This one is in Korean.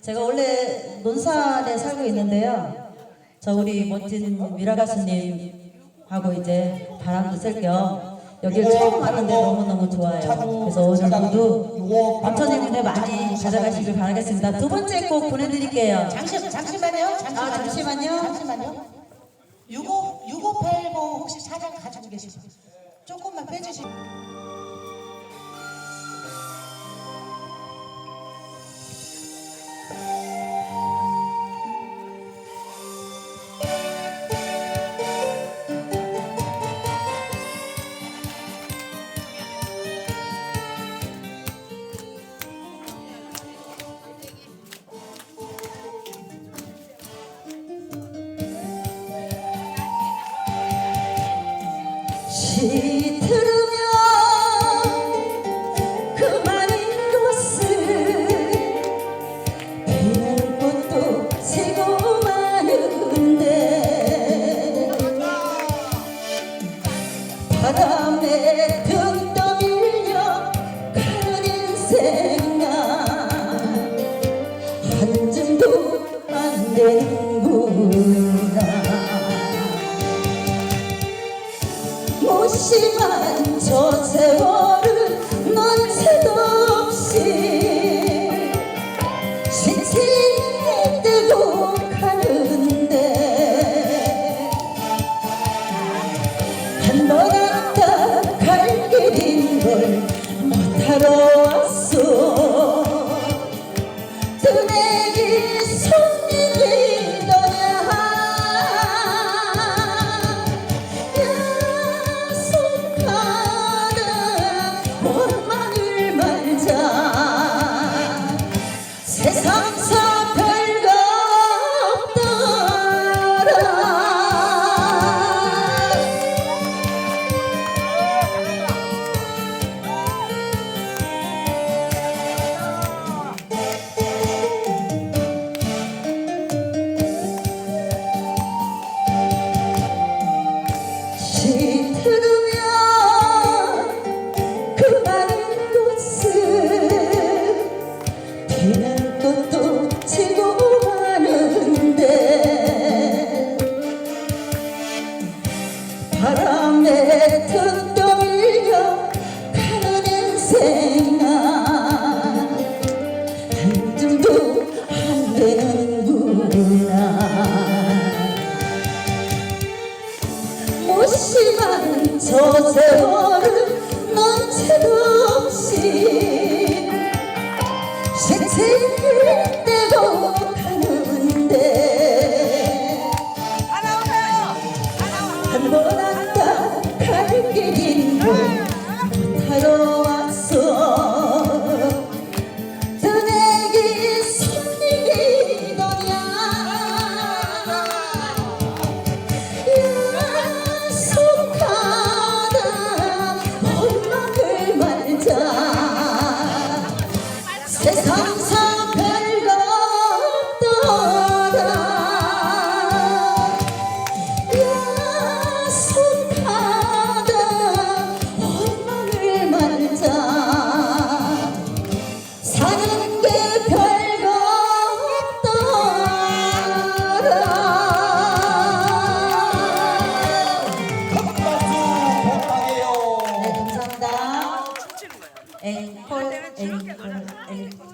제가 원래 논산에 살고 있는데요. 저 우리 멋진 미라 가수님하고 이제 바람도 쐴겸 여기를 처음 왔는데 너무너무 좋아요. 그래서 오늘 모두 부처님은혜 많이 가져가시길 바라겠습니다. 두 번째 곡 보내드릴게요. 잠시, 잠시만요. 잠시만요. 아, 잠시만요. 잠시만요. 65, 6580 혹시 사장 가지고 계시죠? 조금만 빼주시면. 시 되는구나. 무심한 저 세월은 자 세상 바람에 등 떠밀려 가는 인생아. 한 줌도 안 되는구나. 무심한 저 세월은 넘치도 없이 색채 때도 관객인 듯 못하러 encourage, encourage, encourage.